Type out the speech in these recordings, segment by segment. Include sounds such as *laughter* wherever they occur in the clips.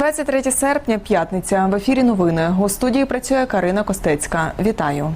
23 серпня, п'ятниця. В ефірі новини. У студії працює Карина Костецька. Вітаю.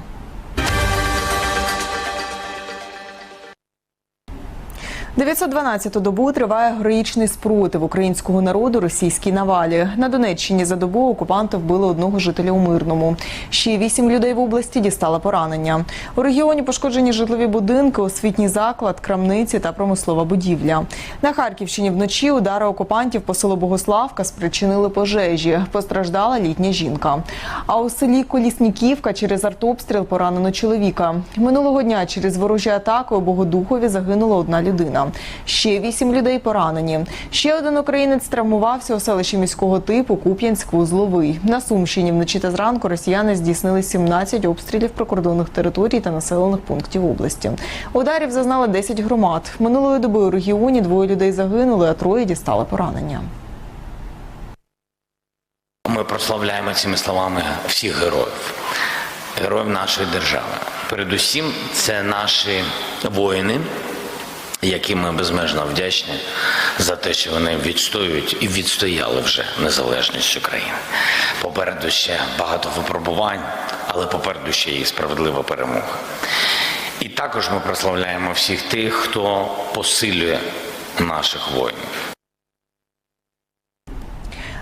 «912-ту добу триває героїчний спротив українського народу російській навалі. На Донеччині за добу окупанти вбили одного жителя у Мирному. Ще вісім людей в області дістали поранення. У регіоні пошкоджені житлові будинки, освітній заклад, крамниці та промислова будівля. На Харківщині вночі удари окупантів по селу Богославка спричинили пожежі. Постраждала літня жінка. А у селі Колісніківка через артобстріл поранено чоловіка. Минулого дня через ворожі атаки у Богодухові загинула одна людина. Ще вісім людей поранені. Ще один українець травмувався у селищі міського типу Куп'янськ-Вузловий. На Сумщині вночі та зранку росіяни здійснили 17 обстрілів прикордонних територій та населених пунктів області. Ударів зазнали 10 громад. Минулої доби у регіоні двоє людей загинули, а троє дістали поранення. Ми прославляємо цими словами всіх героїв, героїв нашої держави. Передусім, це наші воїни, яким ми безмежно вдячні за те, що вони відстоюють і відстояли вже незалежність України. Попереду ще багато випробувань, але попереду ще і справедлива перемога. І також ми прославляємо всіх тих, хто посилює наших воїнів.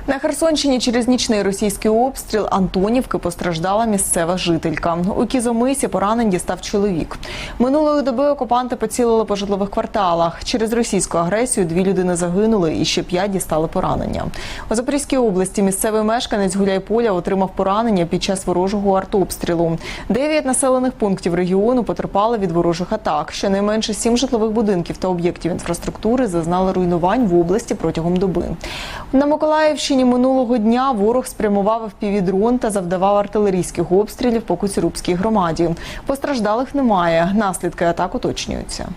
На Херсонщині через нічний російський обстріл Антонівки постраждала місцева жителька. У Кізомисі поранень дістав чоловік. Минулої доби окупанти поцілили по житлових кварталах. Через російську агресію дві людини загинули і ще п'ять дістали поранення. У Запорізькій області місцевий мешканець Гуляйполя отримав поранення під час ворожого артобстрілу. Дев'ять населених пунктів регіону потерпали від ворожих атак. Щонайменше сім житлових будинків та об'єктів інфраструктури зазнали руйнувань в області протягом доби. На Миколаївщині минулого дня ворог спрямував впівдрон та завдавав артилерійських обстрілів по Куцюрубській громаді. Постраждалих немає. Наслідки атак уточнюються.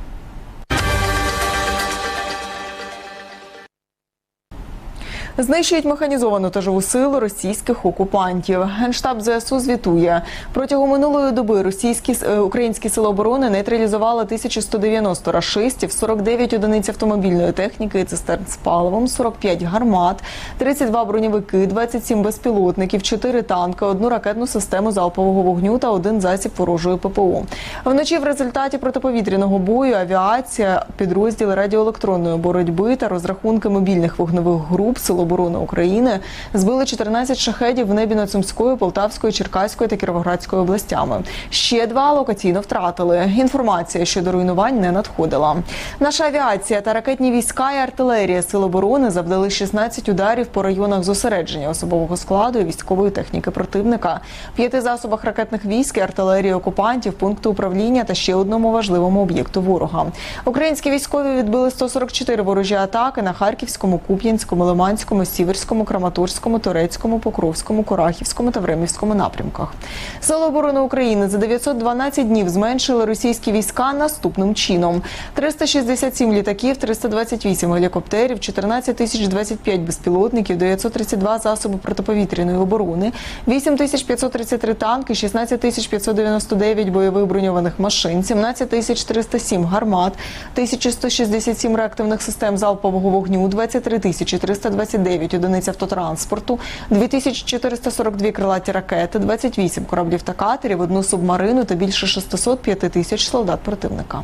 Знищують механізовану та живу силу російських окупантів. Генштаб ЗСУ звітує протягом минулої доби російські е, українські сили оборони нейтралізували 1190 рашистів, 49 одиниць автомобільної техніки цистерн з паливом, 45 гармат, 32 броньовики, 27 безпілотників, 4 танки, одну ракетну систему залпового вогню та один засіб ворожої ППО. Вночі в результаті протиповітряного бою авіація, підрозділи радіоелектронної боротьби та розрахунки мобільних вогневих груп Сил оборони України збили 14 шахедів в небі над Сумською, Полтавською, Черкаською та Кіровоградською областями. Ще два локаційно втратили. Інформація щодо руйнувань не надходила. Наша авіація та ракетні війська і артилерія Сил оборони завдали 16 ударів по районах зосередження особового складу і військової техніки противника, п'яти засобах ракетних військ і артилерії окупантів, пункту управління та ще одному важливому об'єкту ворога. Українські військові відбили 144 ворожі атаки на Харківському, Куп'янському, Лиманському, Сіверському, Краматорському, Турецькому, Покровському, Корахівському та Времівському напрямках. Сили оборони України за 912 днів зменшили російські війська наступним чином: 367 літаків, 328 гелікоптерів, 14 тисяч 25 безпілотників, 932 засоби протиповітряної оборони, 8 тисяч 533 танки, 16 тисяч 599 бойових броньованих машин, 17 тисяч 307 гармат, 1167 реактивних систем залпового вогню, 23 тисячі 329 одиниць автотранспорту, 2442 крилаті ракети, 28 кораблів та катерів, одну субмарину та більше 605 тисяч солдат противника.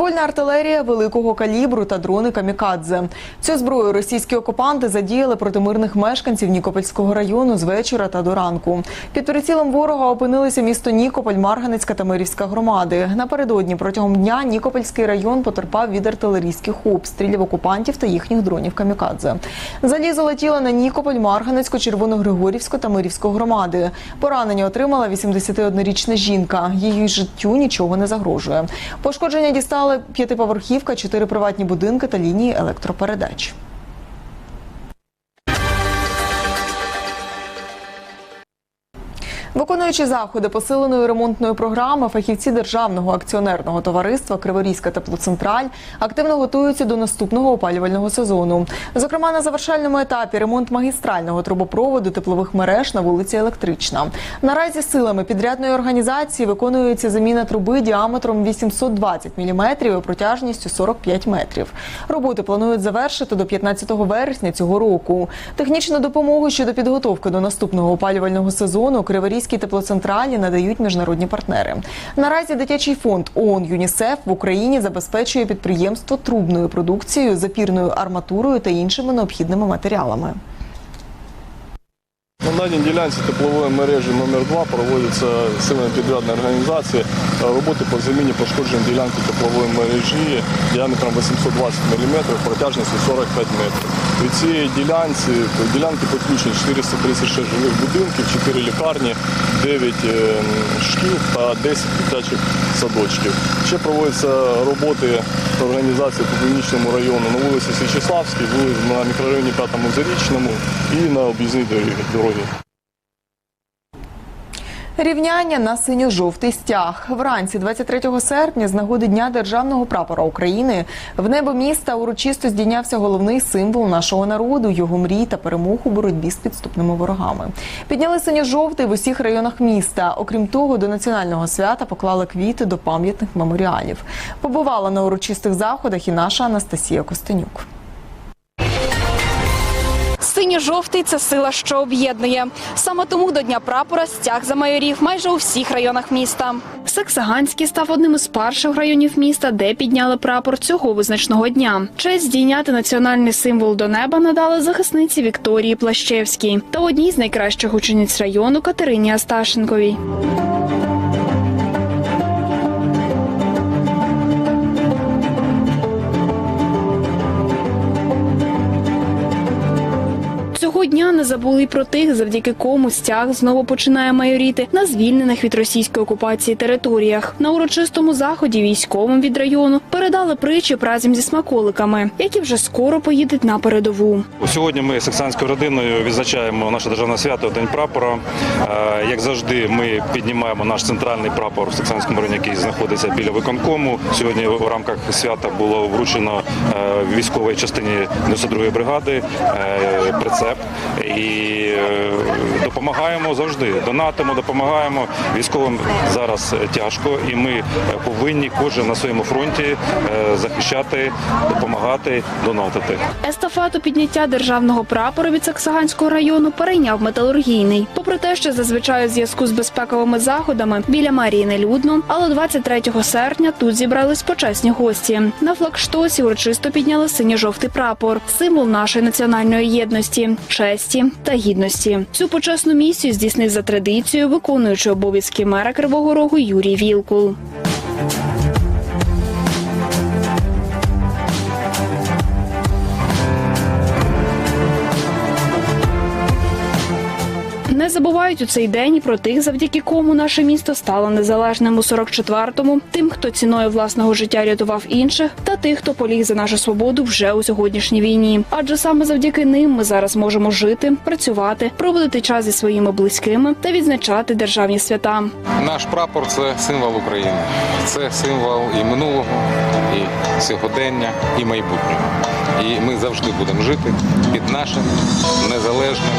Ствольна артилерія великого калібру та дрони камікадзе. Цю зброю російські окупанти задіяли проти мирних мешканців Нікопольського району з вечора та до ранку. Під прицілом ворога опинилися місто Нікополь, Марганецька та Мирівська громади. Напередодні протягом дня Нікопольський район потерпав від артилерійських обстрілів окупантів та їхніх дронів камікадзе. Залізо летіло на Нікополь, Марганецьку, Червоногригорівську та Мирівську громади. Поранення отримала 81-річна жінка. Її життю нічого не загрожує. Пошкодження дістали п'ятиповерхівка, чотири приватні будинки та лінії електропередач. Виконуючи заходи посиленої ремонтної програми, фахівці державного акціонерного товариства Криворізька теплоцентраль активно готуються до наступного опалювального сезону. Зокрема, на завершальному етапі ремонт магістрального трубопроводу теплових мереж на вулиці Електрична. Наразі силами підрядної організації виконується заміна труби діаметром 820 мм і протяжністю 45 метрів. Роботи планують завершити до 15 вересня цього року. Технічну допомогу щодо підготовки до наступного опалювального сезону Криворізькій теплоцентралі надають міжнародні партнери. Наразі дитячий фонд ООН ЮНІСЕФ в Україні забезпечує підприємство трубною продукцією, запірною арматурою та іншими необхідними матеріалами. Даній ділянці теплової мережі номер 2 проводяться силами підрядної організації роботи по заміні пошкоджень ділянки теплової мережі діаметром 820 мм, протяжністю 45 метрів. Від цієї ділянці ділянки підключені 436 жилих будинків, 4 лікарні, 9 е, шкіл та 10 дитячих садочків. Ще проводяться роботи організації по північному району на вулиці Січеславській, на мікрорайоні 5 Зарічному і на об'їзній дорогі. Рівняння на синьо-жовтий стяг. Вранці 23 серпня з нагоди Дня Державного прапора України в небо міста урочисто здійнявся головний символ нашого народу, його мрій та перемог у боротьбі з підступними ворогами. Підняли синьо-жовтий в усіх районах міста. Окрім того, до національного свята поклали квіти до пам'ятних меморіалів. Побувала на урочистих заходах і наша Анастасія Костенюк. Синьо-жовтий це сила, що об'єднує. Саме тому до Дня прапора стяг замайорів майже у всіх районах міста. Саксаганський став одним із перших районів міста, де підняли прапор цього визначного дня. Честь здійняти національний символ до неба надали захисниці Вікторії Плащевській та одній з найкращих учениць району Катерині Асташенковій. Дня не забули про тих, завдяки кому стяг знову починає майоріти на звільнених від російської окупації територіях. На урочистому заході військовим від району передали притчіп разом зі смаколиками, які вже скоро поїдуть на передову. Сьогодні ми з Саксанською родиною відзначаємо наше державне свято День прапора. Е, Як завжди, ми піднімаємо наш центральний прапор в Саксанському районі, який знаходиться біля виконкому. Сьогодні у рамках свята було вручено е, військовій частині 92-ї бригади е, прицеп і е, допомагаємо завжди. Донатимо, допомагаємо військовим зараз тяжко, і ми повинні кожен на своєму фронті е, захищати, допомагати, донатити. Естафету підняття державного прапора від Саксаганського району перейняв металургійний. Попри те, що зазвичай у зв'язку з безпековими заходами біля мерії нелюдно, але 23 серпня тут зібрались почесні гості. На флагштосі урочисто підняли синьо-жовтий прапор, символ нашої національної єдності, честі та гідності. Цю почесну місію здійснив за традицією виконуючи обов'язки мера Кривого Рогу Юрій Вілкул. Не забувають у цей день про тих, завдяки кому наше місто стало незалежним у 44-му, тим, хто ціною власного життя рятував інших, та тих, хто поліг за нашу свободу вже у сьогоднішній війні. Адже саме завдяки ним ми зараз можемо жити, працювати, проводити час зі своїми близькими та відзначати державні свята. Наш прапор це символ України. Це символ і минулого, і сьогодення, і майбутнього. І ми завжди будемо жити під нашим незалежним,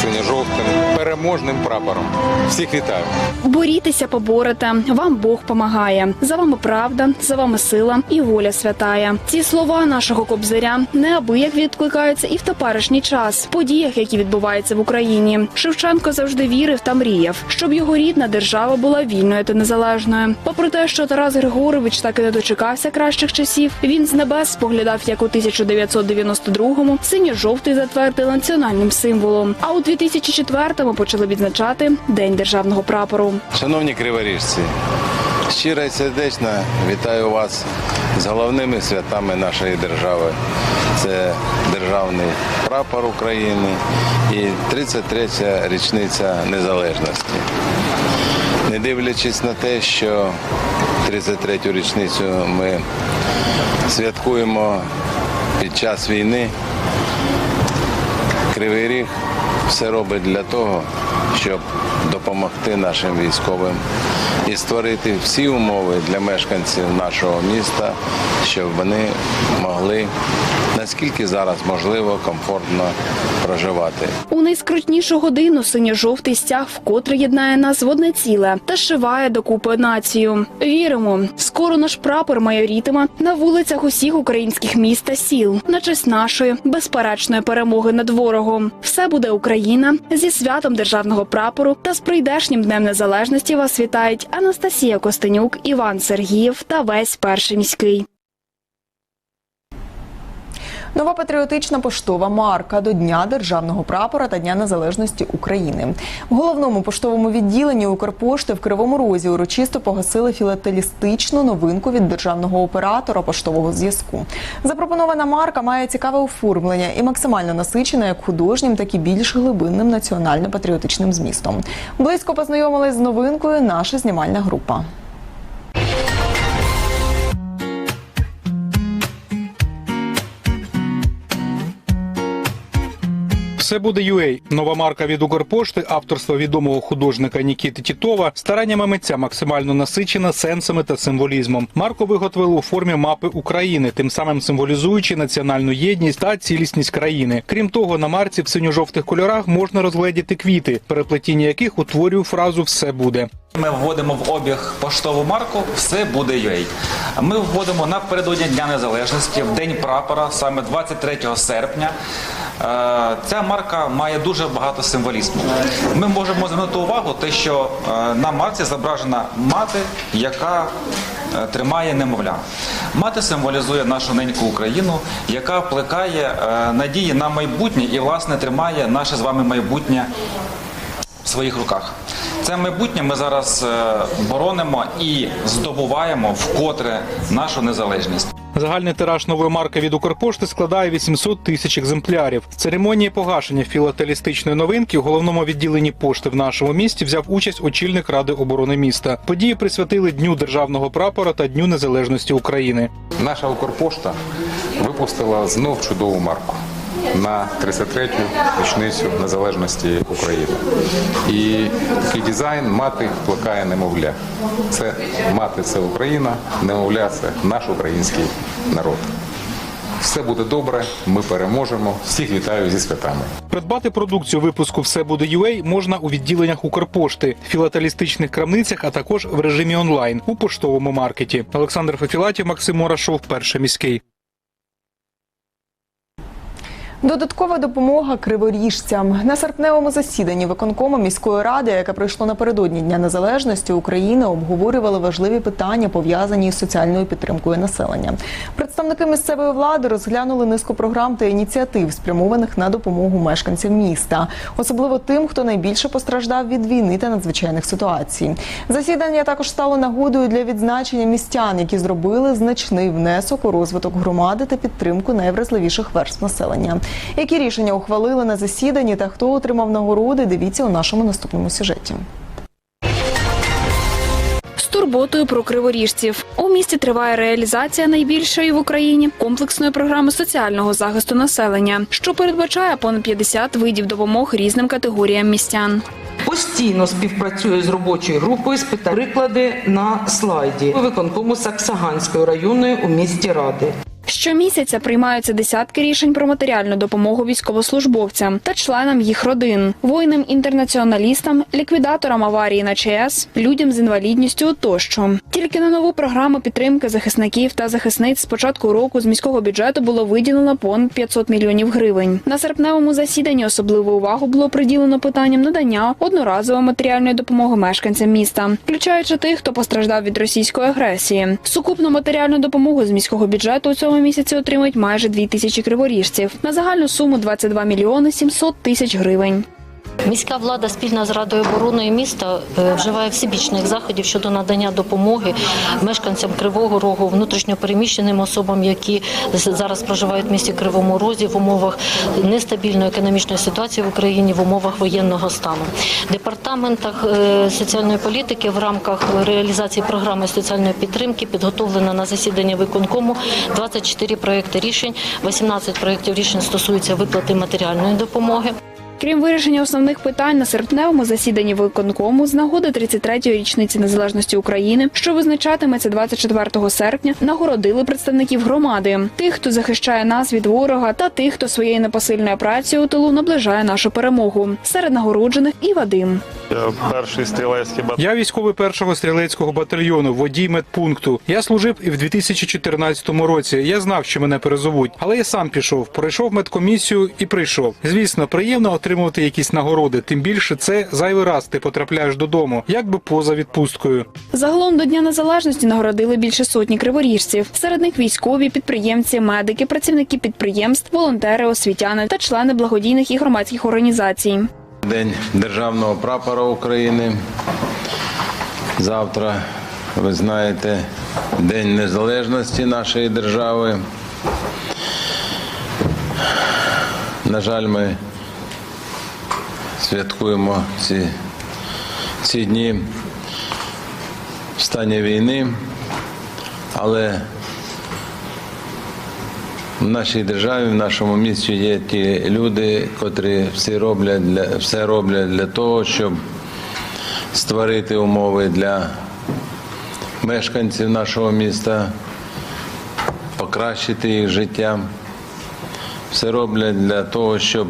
синьо-жовтим, переможним прапором. Всіх вітаю! Борітеся, поборете. Вам Бог помагає. За вами правда, за вами сила і воля святая. Ці слова нашого кобзаря неабияк відкликаються і в теперішній час, в подіях, які відбуваються в Україні. Шевченко завжди вірив та мріяв, щоб його рідна держава була вільною та незалежною. Попри те, що Тарас Григорович так і не дочекався кращих часів, він з небес споглядав, як у 1992-му синьо-жовтий затвердили національним символом. А у 2004-му почали відзначати День державного прапору. Шановні криворіжці, щиро і сердечно вітаю вас з головними святами нашої держави. Це державний прапор України і 33-я річниця незалежності. Не дивлячись на те, що 33-ю річницю ми святкуємо під час війни, Кривий Ріг все робить для того, щоб допомогти нашим військовим і створити всі умови для мешканців нашого міста, щоб вони могли наскільки зараз можливо комфортно проживати. У найскрутнішу годину синьо-жовтий стяг вкотре єднає нас в одне ціле та шиває докупи націю. Віримо, скоро наш прапор майорітиме на вулицях усіх українських міст та сіл на честь нашої безперечної перемоги над ворогом. Все буде Україна зі святом державного прапору та з прийдешнім днем незалежності вас вітають Анастасія Костенюк, Іван Сергіїв та весь перший міський. Нова патріотична поштова марка до Дня державного прапора та Дня Незалежності України. В головному поштовому відділенні Укрпошти в Кривому Розі урочисто погасили філателістичну новинку від державного оператора поштового зв'язку. Запропонована марка має цікаве оформлення і максимально насичена як художнім, так і більш глибинним національно-патріотичним змістом. Близько познайомилась з новинкою наша знімальна група. Все буде UA. Нова марка від Укрпошти, авторства відомого художника Нікіти Тітова, стараннями митця максимально насичена сенсами та символізмом. Марку виготовили у формі мапи України, тим самим символізуючи національну єдність та цілісність країни. Крім того, на марці в синьо-жовтих кольорах можна розгледіти квіти, переплетіння яких утворює фразу Все буде. Ми вводимо в обіг поштову марку Все буде UA». Ми вводимо напередодні Дня Незалежності, в день прапора, саме 23 серпня. Е, Ця марка має дуже багато символізму. Ми можемо звернути увагу, те, що е, на марці зображена мати, яка е, тримає немовля. Мати символізує нашу неньку Україну, яка плекає надії на майбутнє і, власне, тримає наше з вами майбутнє в своїх руках. Це майбутнє ми зараз е, боронимо і здобуваємо вкотре нашу незалежність. Загальний тираж нової марки від Укрпошти складає 800 тисяч екземплярів. В церемонії погашення філателістичної новинки у головному відділенні пошти в нашому місті взяв участь очільник ради оборони міста. Події присвятили Дню державного прапора та Дню незалежності України. Наша Укрпошта випустила знов чудову марку на 33-ю річницю незалежності України. І такий дизайн мати плекає немовля. Це мати це Україна, немовля це наш український народ. Все буде добре, ми переможемо. Всіх вітаю зі святами. Придбати продукцію випуску Все буде UA можна у відділеннях Укрпошти, філателістичних крамницях, а також в режимі онлайн у поштовому маркеті. Олександр Фефілатів, Максим Морашов, перший міський. Додаткова допомога криворіжцям на серпневому засіданні виконкому міської ради, яке пройшло напередодні Дня Незалежності України, обговорювали важливі питання, пов'язані із соціальною підтримкою населення. Представники місцевої влади розглянули низку програм та ініціатив, спрямованих на допомогу мешканцям міста, особливо тим, хто найбільше постраждав від війни та надзвичайних ситуацій. Засідання також стало нагодою для відзначення містян, які зробили значний внесок у розвиток громади та підтримку найвразливіших верств населення. Які рішення ухвалили на засіданні та хто отримав нагороди? Дивіться у нашому наступному сюжеті. З турботою про криворіжців у місті триває реалізація найбільшої в Україні комплексної програми соціального захисту населення, що передбачає понад 50 видів допомог різним категоріям містян. Постійно співпрацює з робочою групою з питань приклади на слайді виконкому Саксаганської районної у місті Ради. Щомісяця приймаються десятки рішень про матеріальну допомогу військовослужбовцям та членам їх родин, воїнам-інтернаціоналістам, ліквідаторам аварії на ЧАЕС, людям з інвалідністю тощо. Тільки на нову програму підтримки захисників та захисниць з початку року з міського бюджету було виділено понад 500 мільйонів гривень. На серпневому засіданні особливу увагу було приділено питанням надання одноразової матеріальної допомоги мешканцям міста, включаючи тих, хто постраждав від російської агресії. Сукупну матеріальну допомогу з міського бюджету у цьому місяці отримують майже 2 тисячі криворіжців на загальну суму 22 мільйони 700 тисяч гривень. Міська влада спільно з радою оборони міста е, вживає всебічних заходів щодо надання допомоги мешканцям Кривого Рогу, внутрішньопереміщеним особам, які зараз проживають в місті Кривому Розі в умовах нестабільної економічної ситуації в Україні, в умовах воєнного стану. Департаментах е, соціальної політики в рамках реалізації програми соціальної підтримки підготовлено на засідання виконкому 24 проекти рішень, 18 проєктів рішень стосуються виплати матеріальної допомоги. Крім вирішення основних питань на серпневому засіданні виконкому з нагоди 33-ї річниці незалежності України, що визначатиметься 24 серпня, нагородили представників громади, тих, хто захищає нас від ворога, та тих, хто своєю непосильною працею у тилу наближає нашу перемогу. Серед нагороджених і Вадим. Я перший стрілецький батальйон. Я військовий першого стрілецького батальйону, водій медпункту. Я служив і в 2014 році. Я знав, що мене перезовуть, але я сам пішов, пройшов медкомісію і прийшов. Звісно, приємно отримувати якісь нагороди. Тим більше це зайвий раз ти потрапляєш додому, якби поза відпусткою. Загалом до Дня Незалежності нагородили більше сотні криворіжців. Серед них військові, підприємці, медики, працівники підприємств, волонтери, освітяни та члени благодійних і громадських організацій. День державного прапора України. Завтра, ви знаєте, День Незалежності нашої держави. На жаль, ми святкуємо ці, ці дні в стані війни, але в нашій державі, в нашому місті є ті люди, котрі всі роблять для, все роблять для того, щоб створити умови для мешканців нашого міста, покращити їх життя. Все роблять для того, щоб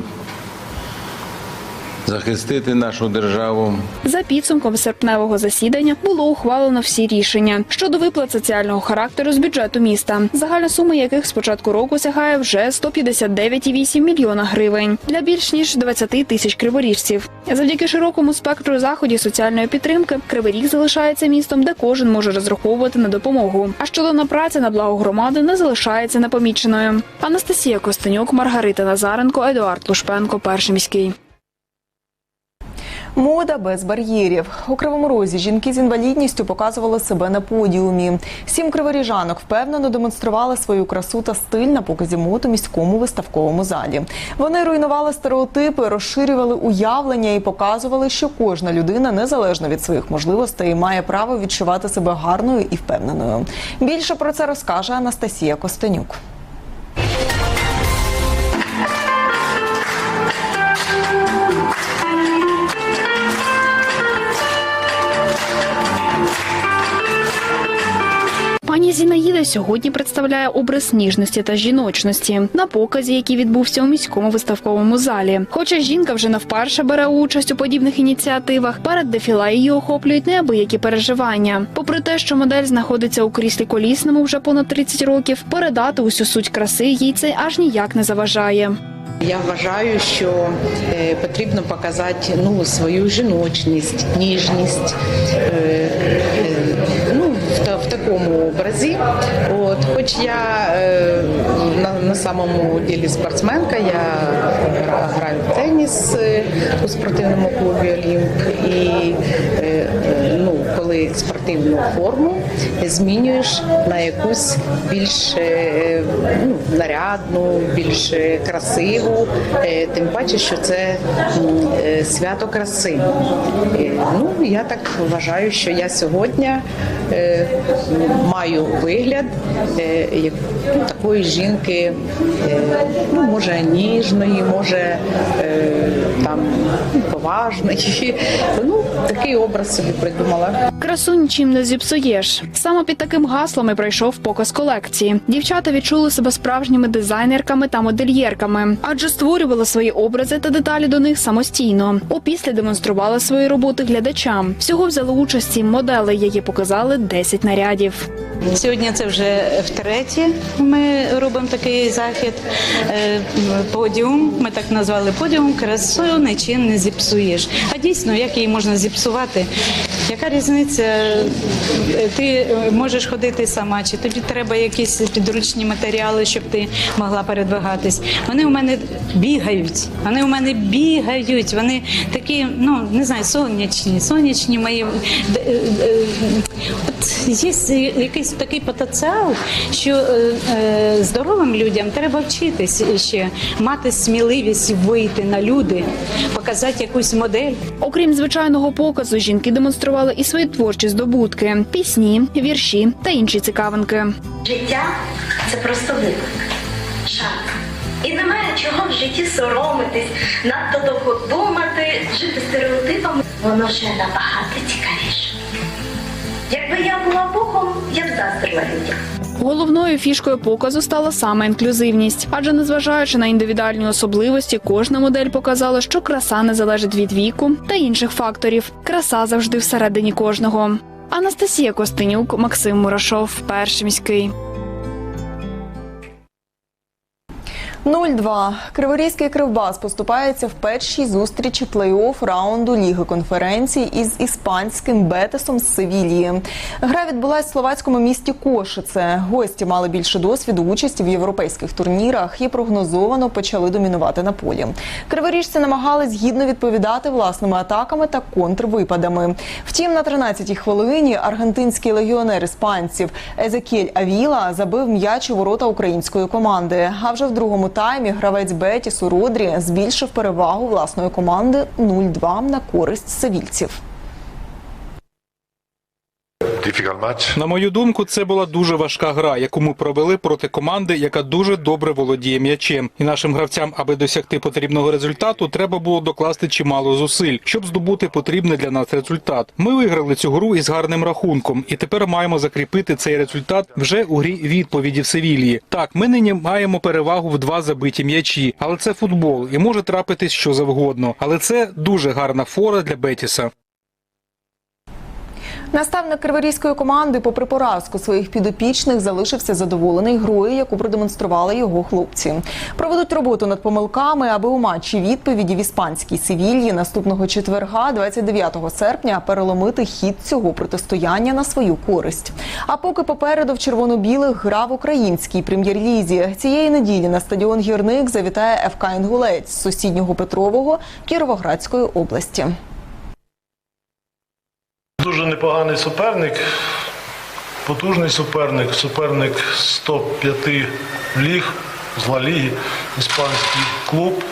захистити нашу державу. За підсумком серпневого засідання було ухвалено всі рішення щодо виплат соціального характеру з бюджету міста, загальна сума яких з початку року сягає вже 159,8 мільйона гривень для більш ніж 20 тисяч криворіжців. Завдяки широкому спектру заходів соціальної підтримки Кривий Ріг залишається містом, де кожен може розраховувати на допомогу. А щодо праці на благо громади не залишається непоміченою. Анастасія Костенюк, Маргарита Назаренко, Едуард Лушпенко, перший міський. Мода без бар'єрів у кривому розі. Жінки з інвалідністю показували себе на подіумі. Сім криворіжанок впевнено демонстрували свою красу та стиль на показі мод у міському виставковому залі. Вони руйнували стереотипи, розширювали уявлення і показували, що кожна людина, незалежно від своїх можливостей, має право відчувати себе гарною і впевненою. Більше про це розкаже Анастасія Костенюк. Пані Зінаїда сьогодні представляє образ ніжності та жіночності на показі, який відбувся у міському виставковому залі. Хоча жінка вже не вперше бере участь у подібних ініціативах, перед дефіла її охоплюють неабиякі переживання. Попри те, що модель знаходиться у кріслі колісному вже понад 30 років, передати усю суть краси їй це аж ніяк не заважає. Я вважаю, що е, потрібно показати ну, свою жіночність, ніжність. Е, е, ну, в, та- в такому образі. От, хоч я е, на, на самому ділі спортсменка, я граю в теніс е, у спортивному клубі Олімп. І е, ну, коли спортивну форму змінюєш на якусь більш е, ну, нарядну, більш красиву, е, тим паче, що це е, свято краси. Е, Ну, я так вважаю, що я сьогодні е, маю вигляд е, ну, такої жінки, е, ну, може, ніжної, може е, там поважної. *laughs* Ну, такий образ собі придумала. Красу нічим не зіпсуєш. Саме під таким гаслом і пройшов показ колекції. Дівчата відчули себе справжніми дизайнерками та модельєрками, адже створювали свої образи та деталі до них самостійно. Опісля демонстрували свої роботи глядачам. Всього взяли участь сім моделей, які показали 10 нарядів. Сьогодні це вже втретє. Ми робимо такий захід. Е, Подіум. Ми так назвали подіум. Красу нічим не зіпсуєш. А дійсно, як її можна зіпсувати? Яка різниця? Е, Ти е, можеш ходити сама, чи тобі треба якісь підручні матеріали, щоб ти могла передвигатись. Вони у мене бігають. Вони у мене бігають. Вони такі, ну не знаю, сонячні, сонячні мої. От є якийсь такий потенціал, що е, е, здоровим людям треба вчитись ще мати сміливість вийти на люди, показати якусь модель. Окрім звичайного показу, жінки демонстрували і свої творчі здобутки: пісні, вірші та інші цікавинки. Життя це просто виклик, шанс, І немає чого в житті соромитись, надто довго думати, жити стереотипами. Воно ще набагато цікавіше. Якби я була Богом, я б заздрила людям. Головною фішкою показу стала саме інклюзивність, адже незважаючи на індивідуальні особливості, кожна модель показала, що краса не залежить від віку та інших факторів. Краса завжди всередині кожного. Анастасія Костенюк, Максим Мурашов, перший міський. 0-2. Криворізький кривбас поступається в першій зустрічі плей-офф раунду Ліги конференцій із іспанським Бетесом з Севілії. Гра відбулась в словацькому місті Кошице. Гості мали більше досвіду участі в європейських турнірах і прогнозовано почали домінувати на полі. Криворіжці намагались гідно відповідати власними атаками та контрвипадами. Втім, на 13-й хвилині аргентинський легіонер іспанців Езекіль Авіла забив м'яч у ворота української команди. А вже в другому таймі гравець Бетісу Родрі збільшив перевагу власної команди 0-2 на користь севільців. На мою думку, це була дуже важка гра, яку ми провели проти команди, яка дуже добре володіє м'ячем. І нашим гравцям, аби досягти потрібного результату, треба було докласти чимало зусиль, щоб здобути потрібний для нас результат. Ми виграли цю гру із гарним рахунком, і тепер маємо закріпити цей результат вже у грі відповіді в Севілії. Так, ми нині маємо перевагу в два забиті м'ячі, але це футбол і може трапитись що завгодно. Але це дуже гарна фора для Бетіса. Наставник криворізької команди, попри поразку своїх підопічних, залишився задоволений грою, яку продемонстрували його хлопці. Проведуть роботу над помилками, аби у матчі відповіді в іспанській Севільї наступного четверга, 29 серпня, переломити хід цього протистояння на свою користь. А поки попереду в червоно-білих гра в українській прем'єр-лізі цієї неділі на стадіон Гірник завітає ФК Інгулець з сусіднього Петрового Кіровоградської області. Дуже непоганий суперник, потужний суперник, суперник з топ-5 ліг, з Ла Ліги, іспанський клуб.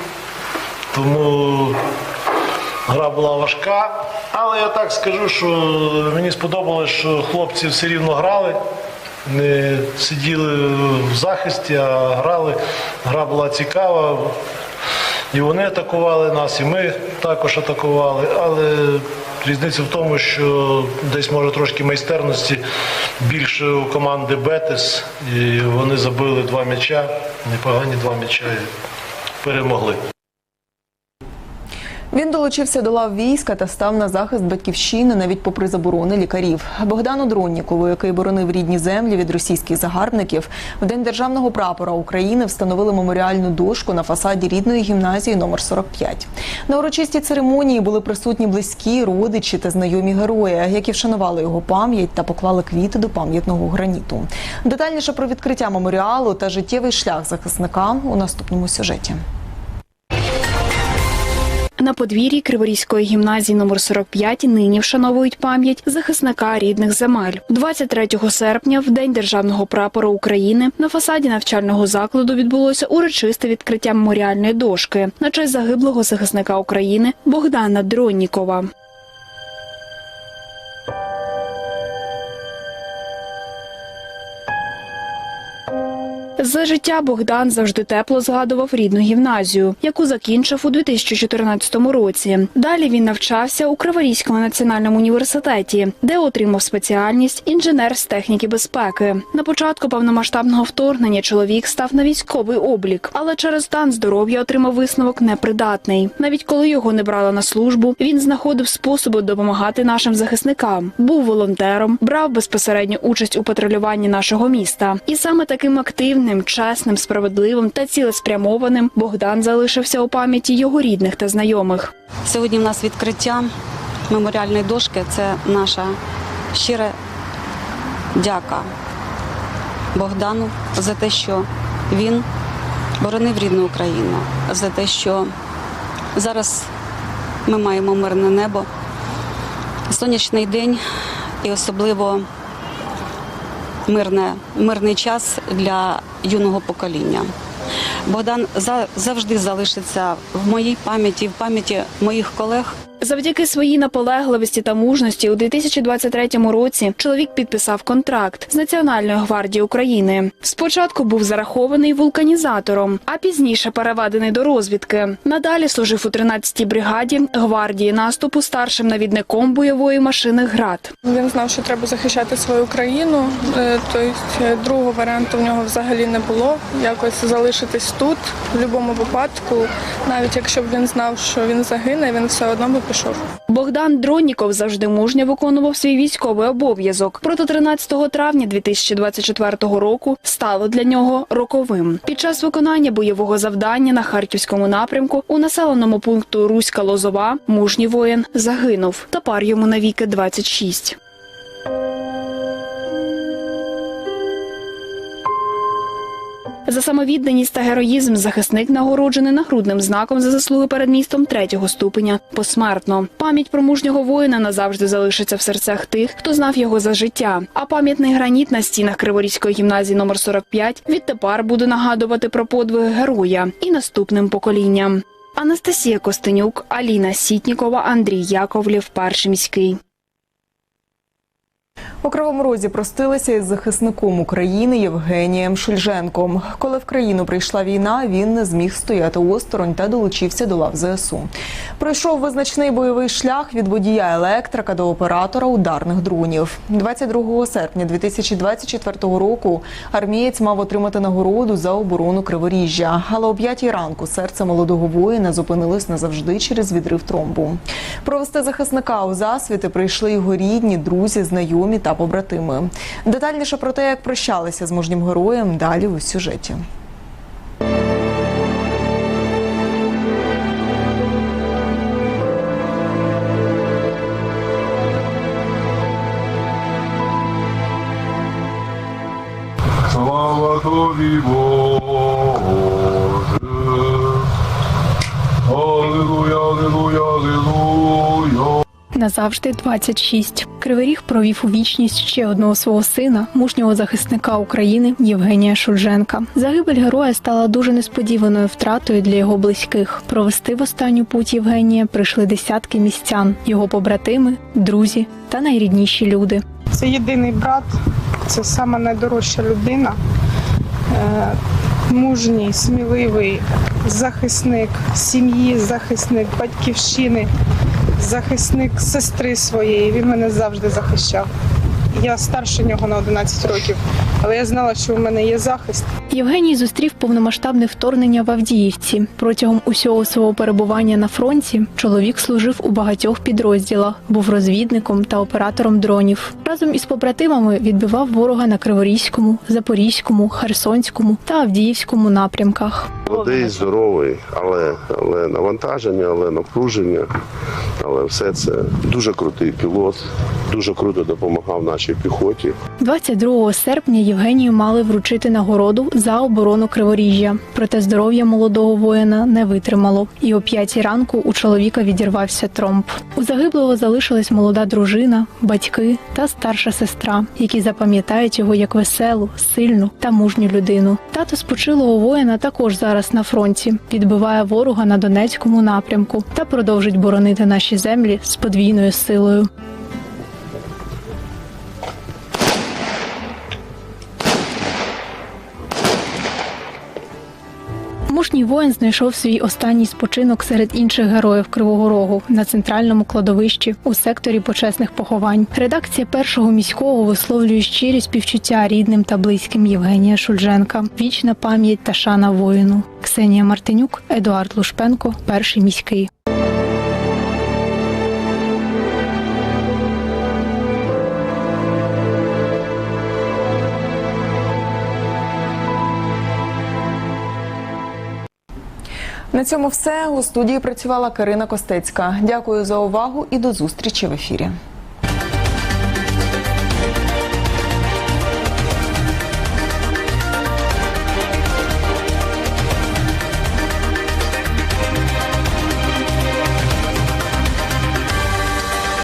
Тому гра була важка. Але я так скажу, що мені сподобалось, що хлопці все рівно грали, не сиділи в захисті, а грали. Гра була цікава. І вони атакували нас, і ми також атакували. Але різниця в тому, що десь може трошки майстерності більше у команди Бетес. І вони забили два м'яча, непогані два м'яча і перемогли. Він долучився до лав війська та став на захист батьківщини навіть попри заборони лікарів. Богдану Дроннікову, який боронив рідні землі від російських загарбників, в день державного прапора України встановили меморіальну дошку на фасаді рідної гімназії номер 45. На урочистій церемонії були присутні близькі, родичі та знайомі герої, які вшанували його пам'ять та поклали квіти до пам'ятного граніту. Детальніше про відкриття меморіалу та життєвий шлях захисника у наступному сюжеті. На подвір'ї Криворізької гімназії номер 45 нині вшановують пам'ять захисника рідних земель. 23 серпня, в день державного прапора України, на фасаді навчального закладу відбулося урочисте відкриття меморіальної дошки на честь загиблого захисника України Богдана Дроннікова. За життя Богдан завжди тепло згадував рідну гімназію, яку закінчив у 2014 році. Далі він навчався у Криворізькому національному університеті, де отримав спеціальність інженер з техніки безпеки. На початку повномасштабного вторгнення чоловік став на військовий облік, але через стан здоров'я отримав висновок непридатний. Навіть коли його не брали на службу, він знаходив способи допомагати нашим захисникам. Був волонтером, брав безпосередню участь у патрулюванні нашого міста. І саме таким активним, чесним, справедливим та цілеспрямованим Богдан залишився у пам'яті його рідних та знайомих. Сьогодні в нас відкриття меморіальної дошки. Це наша щира дяка Богдану за те, що він боронив рідну Україну, за те, що зараз ми маємо мирне небо, сонячний день і особливо мирне, мирний час для юного покоління. Богдан за- завжди залишиться в моїй пам'яті, в пам'яті моїх колег Завдяки своїй наполегливості та мужності у 2023 році чоловік підписав контракт з Національною гвардією України. Спочатку був зарахований вулканізатором, а пізніше переведений до розвідки. Надалі служив у 13-й бригаді гвардії наступу старшим навідником бойової машини ГРАД. Він знав, що треба захищати свою країну. е, Тобто е, другого варіанту в нього взагалі не було. Якось залишитись тут в будь-якому випадку, навіть якщо б він знав, що він загине, він все одно би пішов. Богдан Дронніков завжди мужньо виконував свій військовий обов'язок. Проте 13 травня 2024 року стало для нього роковим. Під час виконання бойового завдання на харківському напрямку у населеному пункту Руська Лозова мужній воїн загинув. Тепер йому навіки 26. За самовідданість та героїзм захисник нагороджений нагрудним знаком за заслуги перед містом третього ступеня посмертно. Пам'ять про мужнього воїна назавжди залишиться в серцях тих, хто знав його за життя. А пам'ятний граніт на стінах Криворізької гімназії номер 45 відтепер буде нагадувати про подвиги героя і наступним поколінням. Анастасія Костенюк, Аліна Сітнікова, Андрій Яковлів, перший міський. У Кривому Розі простилися із захисником України Євгенієм Шульженком. Коли в країну прийшла війна, він не зміг стояти осторонь та долучився до лав ЗСУ. Пройшов визначний бойовий шлях від водія електрика до оператора ударних дронів. 22 серпня 2024 року армієць мав отримати нагороду за оборону Криворіжжя. Але о 5 ранку серце молодого воїна зупинилось назавжди через відрив тромбу. Провести захисника у засвіти прийшли його рідні, друзі, знайомі та побратими. Детальніше про те, як прощалися з мужнім героєм, далі у сюжеті. Слава тобі, Боже. Назавжди 26. Кривий Ріг провів у вічність ще одного свого сина, мужнього захисника України Євгенія Шульженка. Загибель героя стала дуже несподіваною втратою для його близьких. Провести в останню путь Євгенія прийшли десятки містян, його побратими, друзі та найрідніші люди. Це єдиний брат, це сама найдорожча людина. Е, Мужній, сміливий захисник сім'ї, захисник батьківщини, захисник сестри своєї. Він мене завжди захищав. Я старше нього на 11 років, але я знала, що у мене є захист. Євгеній зустрів повномасштабне вторгнення в Авдіївці. Протягом усього свого перебування на фронті чоловік служив у багатьох підрозділах, був розвідником та оператором дронів. Разом із побратимами відбивав ворога на Криворізькому, Запорізькому, Херсонському та Авдіївському напрямках. Молодий, здоровий, але, але навантаження, але напруження, але все це дуже крутий пілот, дуже круто допомагав нашій піхоті. 22 серпня Євгенію мали вручити нагороду за оборону Криворіжжя. Проте здоров'я молодого воїна не витримало, і о 5 ранку у чоловіка відірвався тромб. У загиблого залишилась молода дружина, батьки та старша сестра, які запам'ятають його як веселу, сильну та мужню людину. Тато спочилого воїна також зараз на фронті, відбиває ворога на Донецькому напрямку та продовжить боронити наші землі з подвійною силою. Мужній воїн знайшов свій останній спочинок серед інших героїв Кривого Рогу на центральному кладовищі у секторі почесних поховань. Редакція першого міського висловлює щирі співчуття рідним та близьким Євгенія Шульженка. Вічна пам'ять та шана воїну. Ксенія Мартинюк, Едуард Лушпенко, перший міський. На цьому все у студії працювала Карина Костецька. Дякую за увагу і до зустрічі в ефірі.